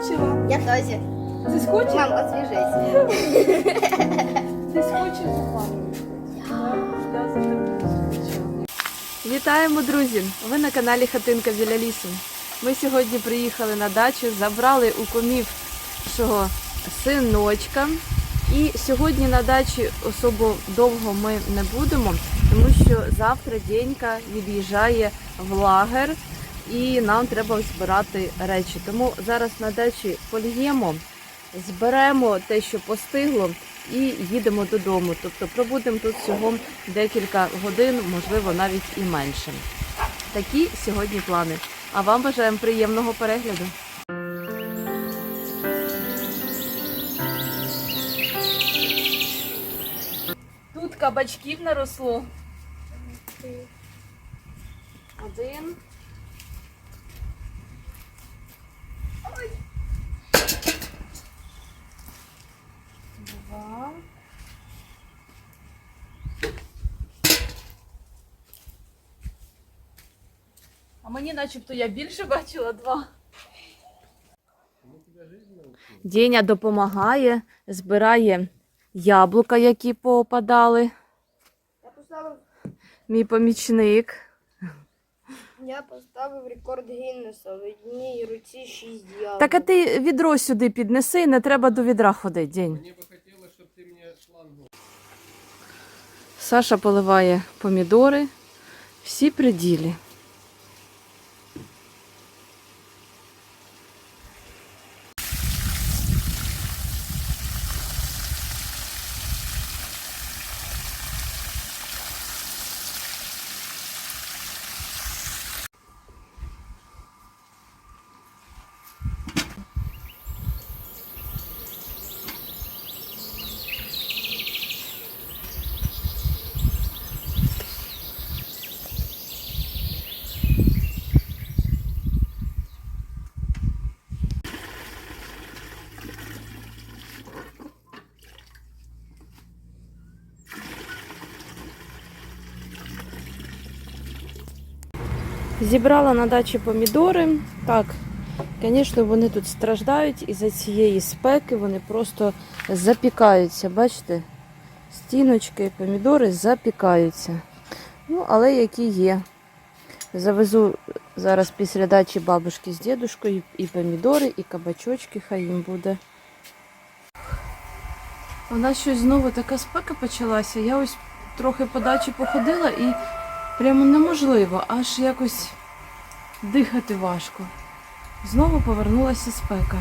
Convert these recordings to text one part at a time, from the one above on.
Скучила. Я тоже. Ти скучив? Мам, освежись. Ти скучив за мамою? Я за тобою скучила. Вітаємо, друзі! Ви на каналі Хатинка біля лісу. Ми сьогодні приїхали на дачу, забрали у комівшого синочка. І сьогодні на дачі особо довго ми не будемо, тому що завтра Денька від'їжджає в лагер і нам треба збирати речі. Тому зараз на дачі польємо, зберемо те, що постигло, і їдемо додому. Тобто пробудемо тут всього декілька годин, можливо, навіть і менше. Такі сьогодні плани. А вам бажаємо приємного перегляду. Тут кабачків наросло. Один. Два. А мені начебто я більше бачила два. Деня допомагає, збирає яблука, які поопадали. Я поставив, Мій помічник. я поставив рекорд Гіннеса. В одній руці 6 яблук. Так а ти відро сюди піднеси, не треба до відра ходити, День. Бы хотелось, Саша поливає помідори. Всі при Зібрала на дачі помідори. Так, звісно, вони тут страждають із-за цієї спеки, вони просто запікаються. Бачите? Стіночки, помідори запікаються. Ну, але які є. Завезу зараз після дачі бабушки з дідушкою і помідори, і кабачочки, хай їм буде. У нас щось знову така спека почалася. Я ось трохи по дачі походила і прямо неможливо, аж якось дихати важко. Знову повернулася спека.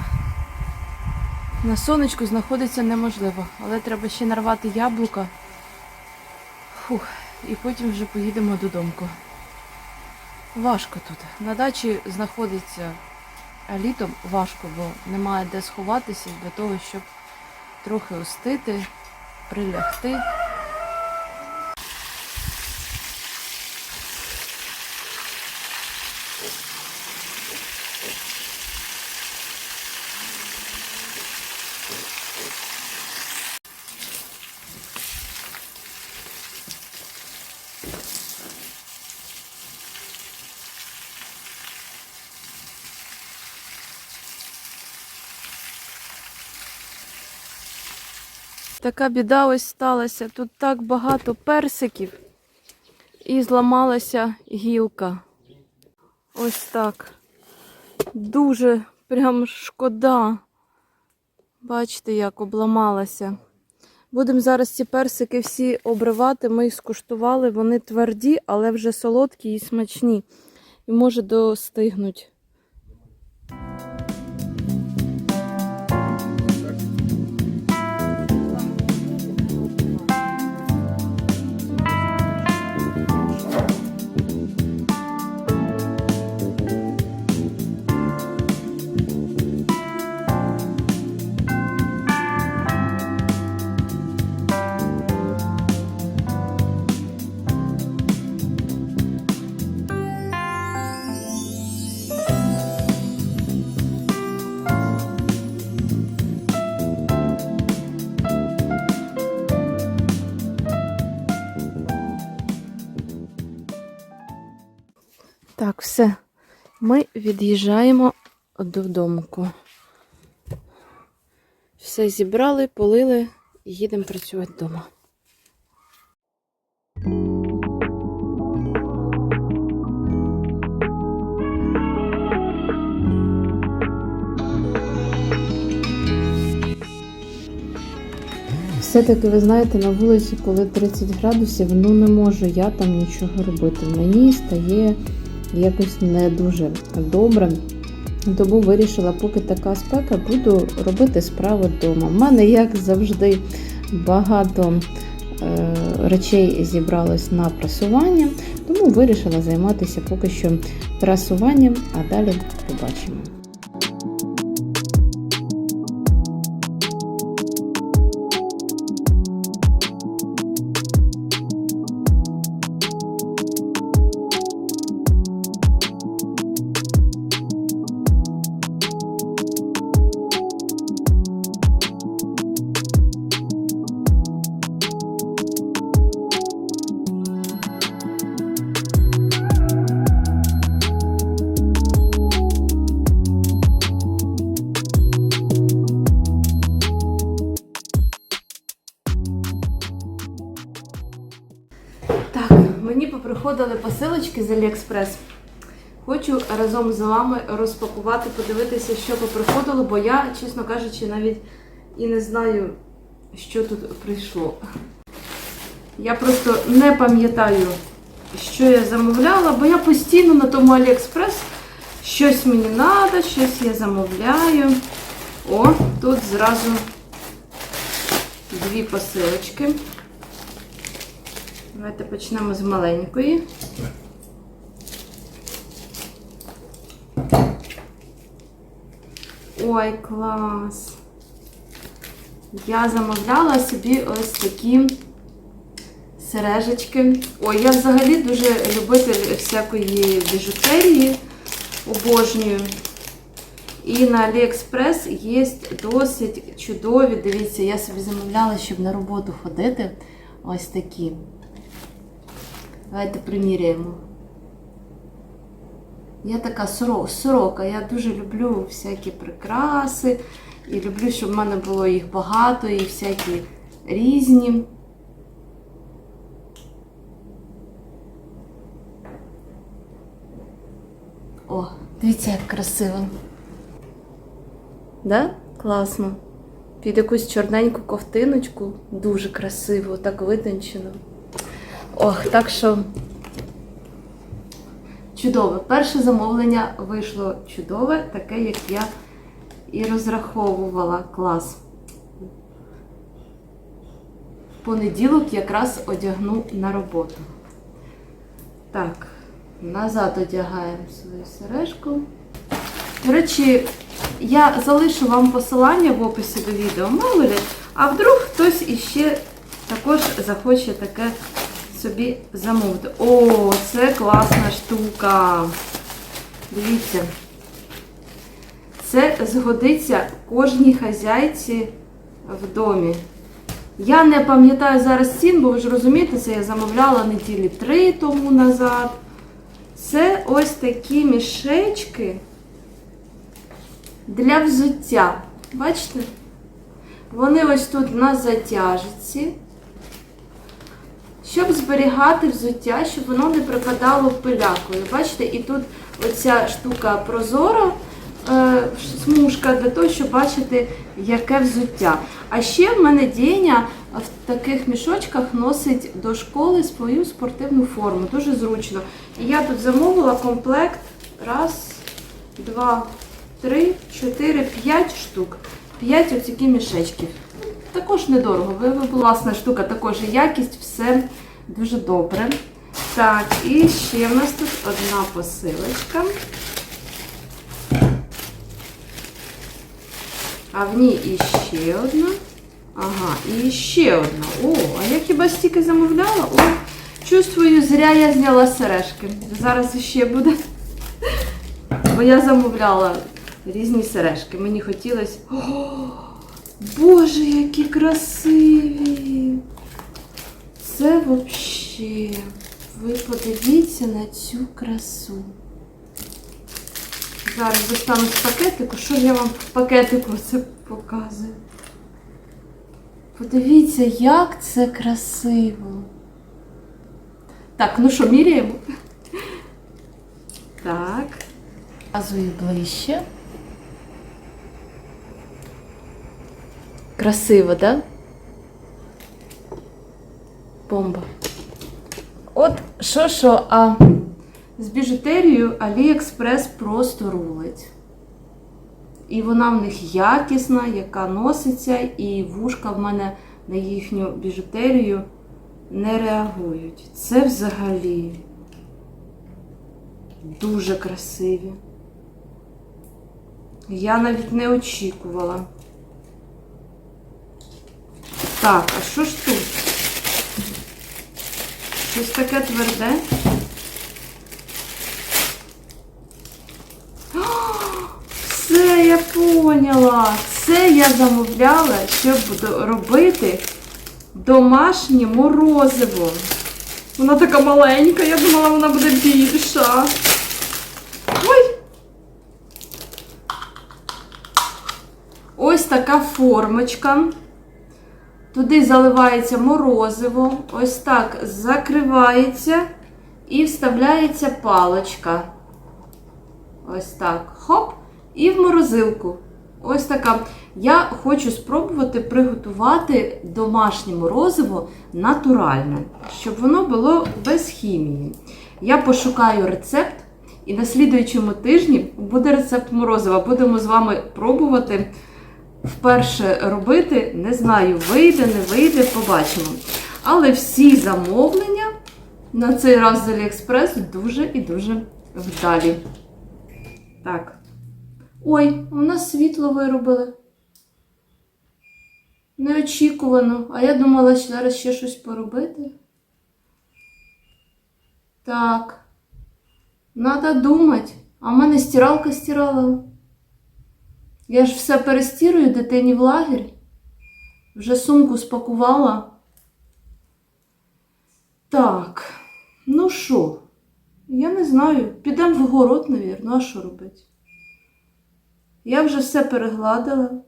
На сонечку знаходиться неможливо, але треба ще нарвати яблука. Фух, і потім вже поїдемо додому. Важко тут. На дачі знаходиться літом важко, бо немає де сховатися для того, щоб трохи остити, прилягти. Така біда ось сталася. Тут так багато персиків і зламалася гілка. Ось так. Дуже прям шкода. Бачите, як обламалася. Будемо зараз ці персики всі обривати. Ми їх скуштували, вони тверді, але вже солодкі і смачні. І може достигнуть. Так, все. Ми від'їжджаємо додому. Все зібрали, полили і їдемо працювати вдома. Все-таки, ви знаєте, на вулиці, коли 30 градусів, ну не можу я там нічого робити. Мені стає якось не дуже добре. Тому вирішила, поки така спека, буду робити справи вдома. У мене, як завжди, багато е, речей зібралось на прасування, тому вирішила займатися поки що прасуванням, а далі побачимо. Мені посилочки з Aliexpress. Хочу разом з вами розпакувати, подивитися, що поприходило, бо я, чесно кажучи, навіть і не знаю, що тут прийшло. Я просто не пам'ятаю, що я замовляла, бо я постійно на тому Aliexpress щось мені треба, щось я замовляю. О, тут зразу дві посилочки. Давайте почнемо з маленької. Ой, клас! Я замовляла собі ось такі сережечки. Ой, я взагалі дуже любитель всякої біжутерії, обожнюю. І на AliExpress є досить чудові. Дивіться, я собі замовляла, щоб на роботу ходити. Ось такі. Давайте приміряємо. Я така сорока, я дуже люблю всякі прикраси. І люблю, щоб в мене було їх багато і всякі різні. О, дивіться, як красиво. Да? Класно. Під якусь чорненьку ковтиночку. Дуже красиво, так витончено. Ох, так що чудове. Перше замовлення вийшло чудове, таке, як я і розраховувала. Клас. Понеділок якраз одягну на роботу. Так, назад одягаємо свою сережку. До речі, я залишу вам посилання в описі до відео, ли, а вдруг хтось іще також захоче таке собі замовити. О, це класна штука. Дивіться. Це згодиться кожній хазяйці в домі. Я не пам'ятаю зараз цін, бо ви ж розумієте, це я замовляла неділі три тому назад. Це ось такі мішечки для взуття. Бачите? Вони ось тут на затяжці. Щоб зберігати взуття, щоб воно не припадало пилякою. Бачите, і тут оця штука прозора е, смужка для того, щоб бачити, яке взуття. А ще в мене Деня в таких мішочках носить до школи свою спортивну форму. Дуже зручно. І я тут замовила комплект. Раз, два, три, чотири, п'ять штук. П'ять такі мішечків. Також недорого. Класна штука, також якість, все дуже добре. Так, і ще в нас тут одна посилочка. А в ній іще одна. Ага, і ще одна. О, а я хіба стільки замовляла? О, чувствую, зря я зняла сережки. Зараз іще буде. Бо я замовляла різні сережки. Мені хотілося. Боже, які красиві! Це взагалі. Ви подивіться на цю красу. Зараз достану з пакетику. Що я вам в пакетику це показую? Подивіться, як це красиво. Так, ну що, міряємо? Так. Показую ближче. Красиво, да? Бомба. От що що, а з біжутерією Аліекспрес просто рулить. І вона в них якісна, яка носиться, і вушка в мене на їхню біжутерію не реагують. Це взагалі дуже красиві. Я навіть не очікувала. Так, а що ж тут? Щось таке тверде. О, Все, я поняла. Це я замовляла, щоб робити домашнє морозиво. Вона така маленька, я думала, вона буде більша. Ой! Ось така формочка. Туди заливається морозиво, ось так закривається і вставляється палочка. Ось так. Хоп! І в морозилку. Ось така. Я хочу спробувати приготувати домашнє морозиво натуральне, щоб воно було без хімії. Я пошукаю рецепт, і на слідуючому тижні буде рецепт морозива. Будемо з вами пробувати вперше робити. Не знаю, вийде, не вийде, побачимо. Але всі замовлення на цей раз з Аліекспрес дуже і дуже вдалі. Так. Ой, у нас світло виробили. Неочікувано. А я думала, що зараз ще щось поробити. Так. Надо думати. А в мене стиралка стирала. Я ж все перестірую дитині в лагерь. Вже сумку спакувала. Так, ну що, я не знаю. Підемо в город, навірно, а що робити? Я вже все перегладила.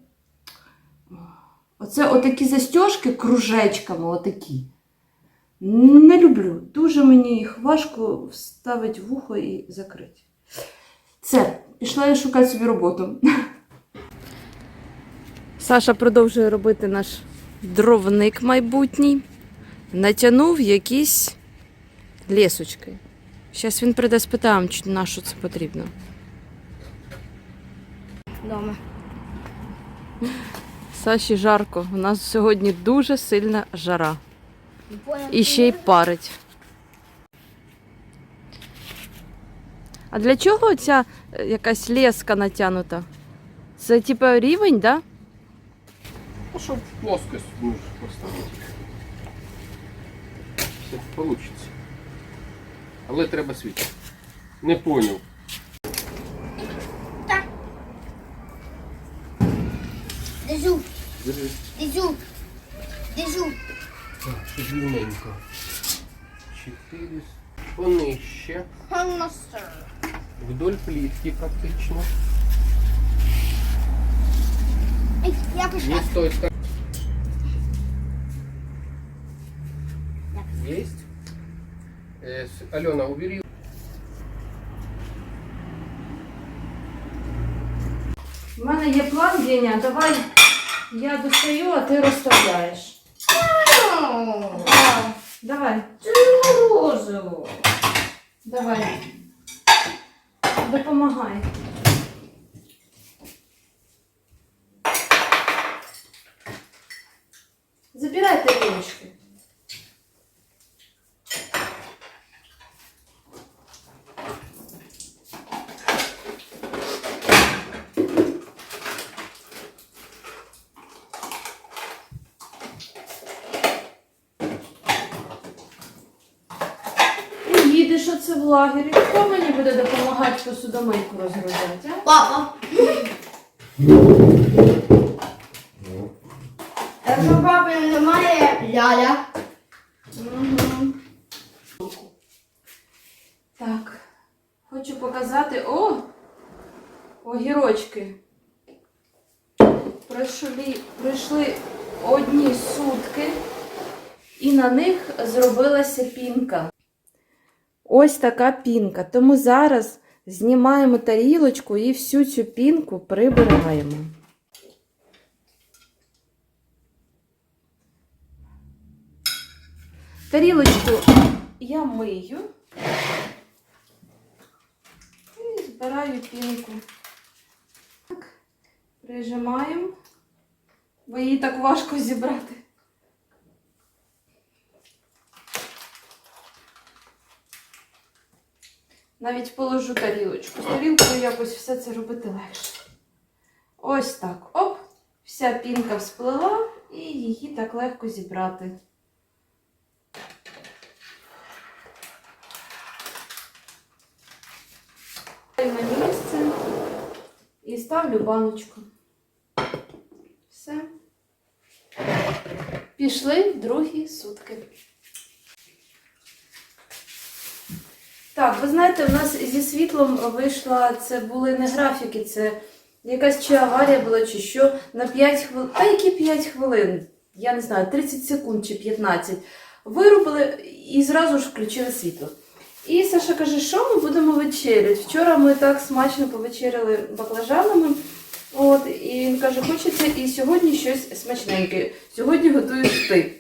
Оце отакі застіжки кружечками, отакі. Не люблю. Дуже мені їх важко вставити в ухо і закрити. Це, пішла я шукати собі роботу. Саша продовжує робити наш дровник майбутній. Натягнув якісь лісочки. Зараз він прийде спитаємо, чи на що це потрібно. Дома. Саші жарко. У нас сьогодні дуже сильна жара. І ще й парить. А для чого ця е, якась леска натягнута? Це типа рівень, да? Ну, щоб плоскость можеш поставити. Все получиться. Але треба світло. Не поняв. Держу, Держи. держу, держу. Так, щоб рівненько. Чотири. Понижче. Ханнастер. Вдоль плітки практично. Я. Не з той сторони. Есть. Э, с- Алена, убери. У мене є план, Деня, давай я достаю, а ти розставляєш. Давай. Морозиво. Давай. Допомагай. Забирай тарілочки. І їдеш оце в лагері. Хто мені буде допомагати посудомийку розгружати, а? Папа. Ляля. Так. Хочу показати. О! огірочки. Пройшли, пройшли одні сутки, і на них зробилася пінка. Ось така пінка. Тому зараз знімаємо тарілочку і всю цю пінку прибираємо. Тарілочку я мию і збираю пінку. Так, прижимаємо, бо її так важко зібрати. Навіть положу тарілочку. З тарілкою якось все це робити легше. Ось так. Оп! Вся пінка всплила і її так легко зібрати. Ставлю на місце і ставлю баночку. Все. Пішли другі сутки. Так, ви знаєте, в нас зі світлом вийшла, це були не графіки, це якась чи аварія була, чи що, на 5 хвилин. Та які 5 хвилин? Я не знаю, 30 секунд чи 15. Вирубили і зразу ж включили світло. І Саша каже, що ми будемо вечеряти. Вчора ми так смачно повечеряли баклажанами. От, і він каже, хочеться і сьогодні щось смачненьке. Сьогодні готуєш ти.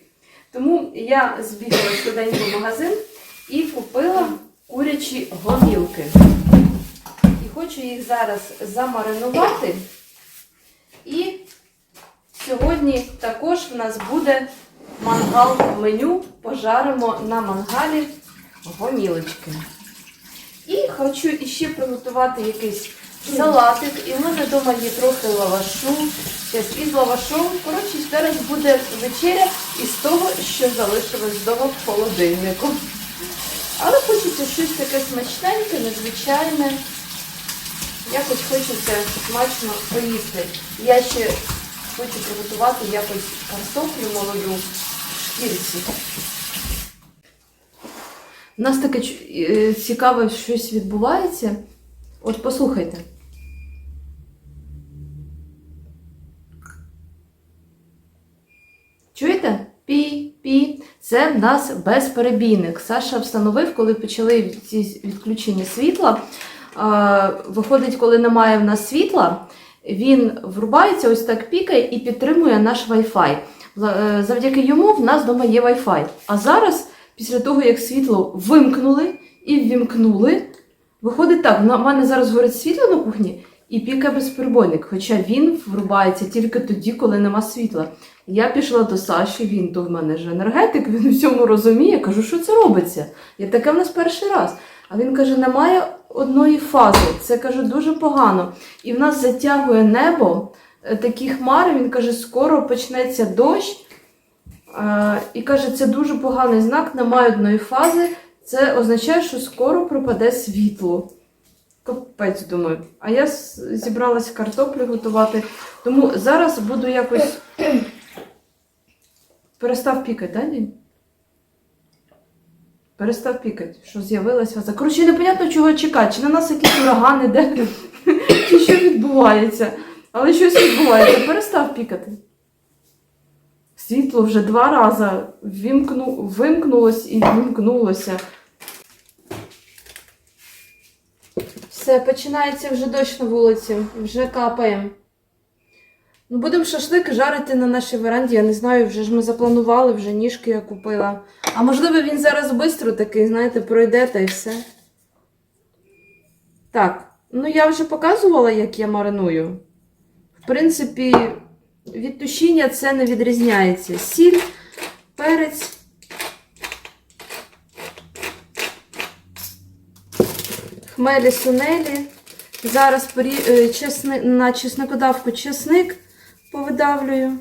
Тому я збігала швиденько в магазин і купила курячі гомілки. І хочу їх зараз замаринувати. І сьогодні також в нас буде мангал меню. Пожаримо на мангалі гомілочки. І хочу іще приготувати якийсь салатик. І в мене вдома є трохи лавашу. Зараз із лавашом. Коротше, зараз буде вечеря із того, що залишилось вдома в холодильнику. Але хочеться щось таке смачненьке, незвичайне. Якось хочеться смачно поїсти. Я ще хочу приготувати якось картоплю молоду в шкірці. У нас таке е, цікаве щось відбувається. От послухайте. Чуєте? Пі, пі. Це в нас безперебійник. Саша встановив, коли почали ці відключення світла. Виходить, коли немає в нас світла, він врубається, ось так пікає і підтримує наш Wi-Fi. Е, Завдяки йому в нас вдома є Wi-Fi. А зараз, після того, як світло вимкнули і ввімкнули, виходить так: в мене зараз горить світло на кухні і пікає безперебойник. Хоча він врубається тільки тоді, коли нема світла. Я пішла до Саші, він то в мене ж енергетик, він у всьому розуміє. Кажу, що це робиться? Я таке в нас перший раз. А він каже, немає одної фази. Це каже дуже погано. І в нас затягує небо, е, такі хмари. Він каже, скоро почнеться дощ. І каже, це дуже поганий знак, немає одної фази. Це означає, що скоро пропаде світло. Капець, думаю. А я зібралась картоплю готувати. Тому зараз буду якось. Перестав пікати, да, Дім? Перестав пікати, що з'явилась фаза. Коротше, непонятно, чого чекати. Чи на нас якісь урагани, де, чи що відбувається. Але щось відбувається. Перестав пікати. Світло вже два рази вимкну, вимкнулось і вимкнулося. Все, починається вже дощ на вулиці, вже капає. Ну, будемо шашлик жарити на нашій веранді. Я не знаю, вже ж ми запланували, вже ніжки я купила. А можливо, він зараз швидко такий, знаєте, пройде та й все. Так, ну я вже показувала, як я мариную. В принципі, від тушіння це не відрізняється. Сіль, перець. Хмелі сунелі. Зараз порі... е, чесни... на чесникодавку чесник повидавлюю.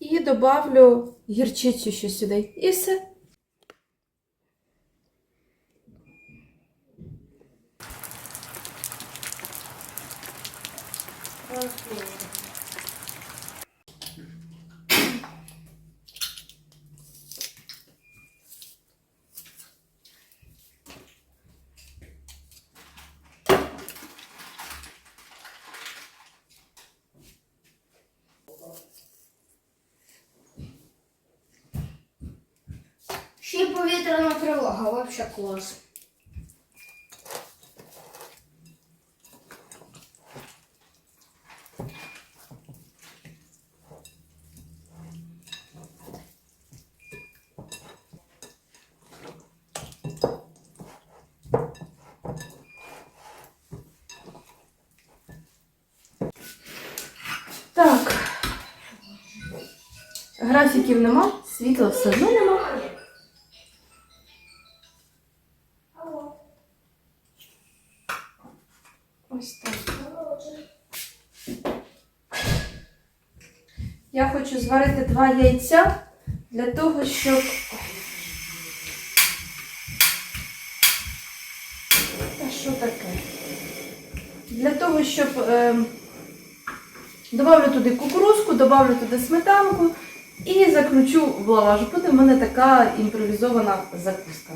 І добавлю гірчицю ще сюди. І все. Ще й повітряна тривога, вообще клас. Так. Графіків нема, світла все одно нема. Зварити два яйця для того, щоб. Та що таке? Для того, щоб. ем, Добавлю туди кукурузку, добавлю туди сметанку і закручу в лаваш. Буде в мене така імпровізована закуска.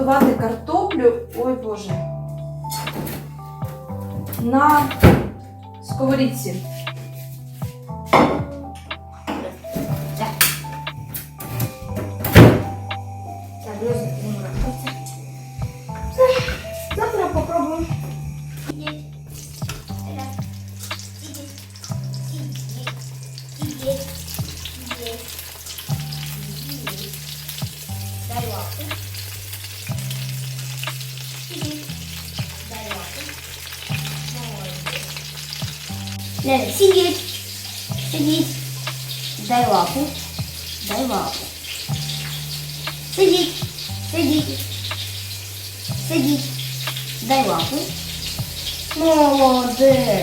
Спробувати картоплю. Ой Боже. На сковорідці. Молодець. Сидіть. Сидіть. Дай лапу. Дай лапу. Сидіть. Сидіть. Сидіть. Дай лапу. Молодець.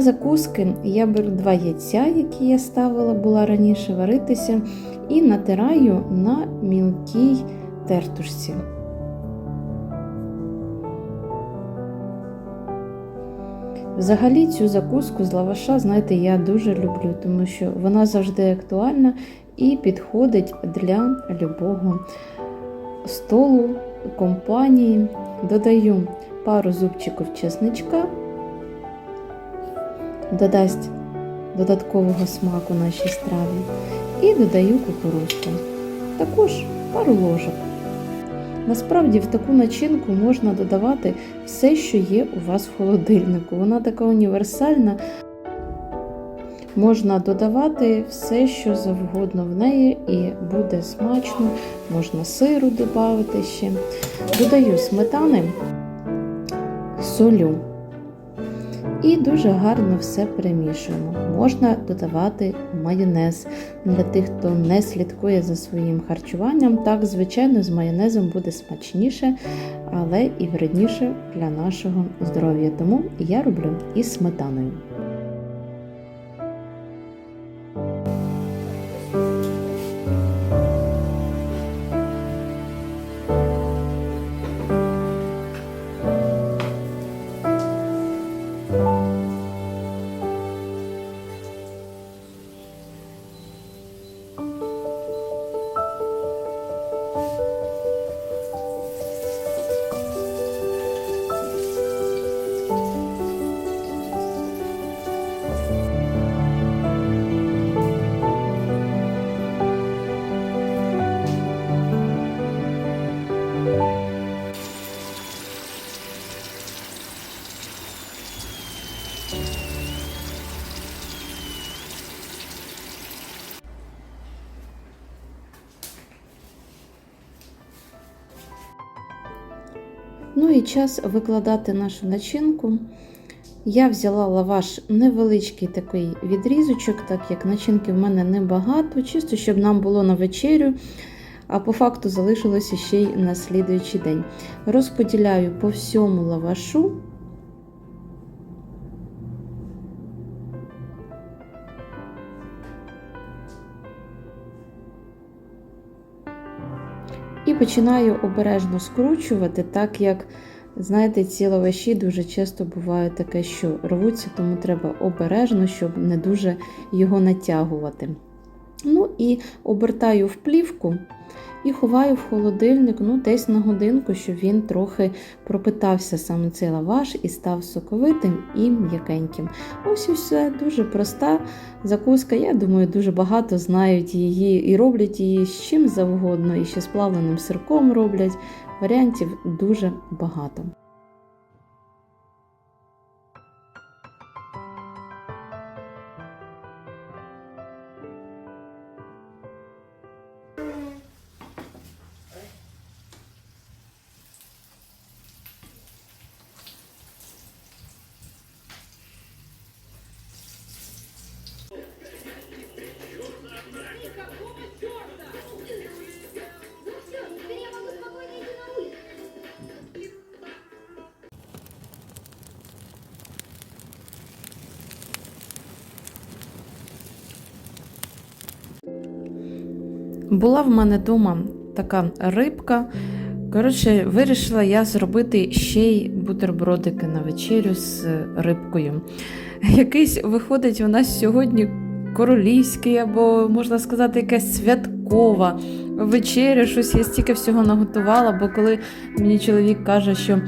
Закуски я беру два яйця, які я ставила була раніше варитися, і натираю на мілкій тертушці. Взагалі цю закуску з лаваша, знаєте, я дуже люблю, тому що вона завжди актуальна і підходить для любого столу, компанії. Додаю пару зубчиків чесничка, додасть додаткового смаку нашій страві. І додаю кукурузку. Також пару ложок. Насправді в таку начинку можна додавати все, що є у вас в холодильнику. Вона така універсальна. Можна додавати все, що завгодно в неї, і буде смачно. Можна сиру додати ще. Додаю сметани, солю. І дуже гарно все перемішуємо. Можна додавати майонез для тих, хто не слідкує за своїм харчуванням. Так, звичайно, з майонезом буде смачніше, але і вредніше для нашого здоров'я. Тому я роблю із сметаною. Ну і час викладати нашу начинку. Я взяла лаваш невеличкий такий відрізочок, так як начинки в мене небагато, чисто щоб нам було на вечерю, а по факту залишилося ще й на слідуючий день. Розподіляю по всьому лавашу. Починаю обережно скручувати, так як, знаєте, ці лаваші дуже часто буває таке, що рвуться, тому треба обережно, щоб не дуже його натягувати. Ну і обертаю в плівку і ховаю в холодильник ну, десь на годинку, щоб він трохи пропитався саме цей лаваш і став соковитим і м'якеньким. Ось і все дуже проста закуска. Я думаю, дуже багато знають її і роблять її з чим завгодно, і ще з плавленим сирком роблять. Варіантів дуже багато. Була в мене вдома така рибка. Коротше, вирішила я зробити ще й бутербродики на вечерю з рибкою. Якийсь виходить у нас сьогодні королівський, або, можна сказати, якась святкова вечеря. Щось я стільки всього наготувала, бо коли мені чоловік каже, що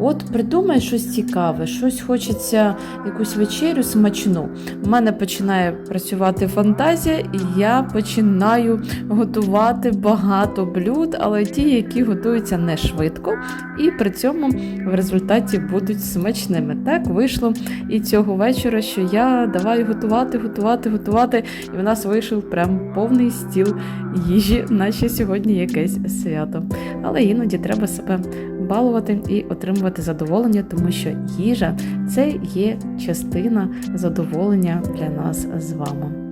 от придумай щось цікаве, щось хочеться якусь вечерю смачну. У мене починає працювати фантазія, і я починаю готувати багато блюд, але ті, які готуються не швидко, і при цьому в результаті будуть смачними. Так вийшло і цього вечора, що я давай готувати, готувати, готувати, і в нас вийшов прям повний стіл їжі, наче сьогодні якесь свято. Але іноді треба себе балувати і отримувати задоволення, тому що їжа це є частина задоволення для нас з вами.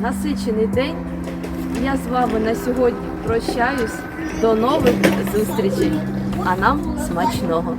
Насичений день. Я з вами на сьогодні прощаюсь. До нових зустрічей. А нам смачного!